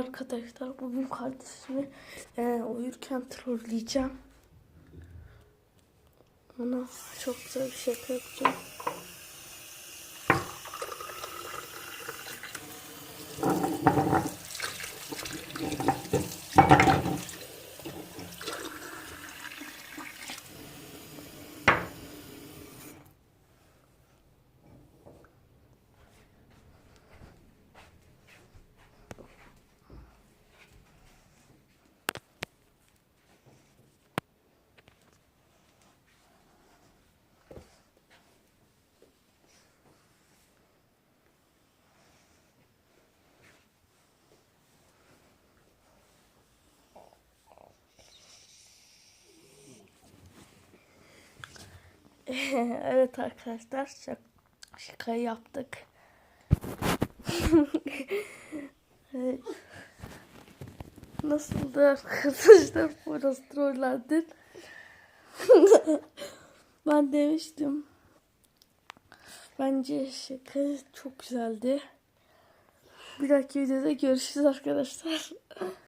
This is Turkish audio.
Arkadaşlar bugün kardeşimi e, uyurken trolleyeceğim. Ona çok güzel bir şaka yapacağım. evet arkadaşlar şak şakayı yaptık. Evet. Nasıldı arkadaşlar burası trollendir. ben demiştim. Bence şaka çok güzeldi. Bir dahaki videoda görüşürüz arkadaşlar.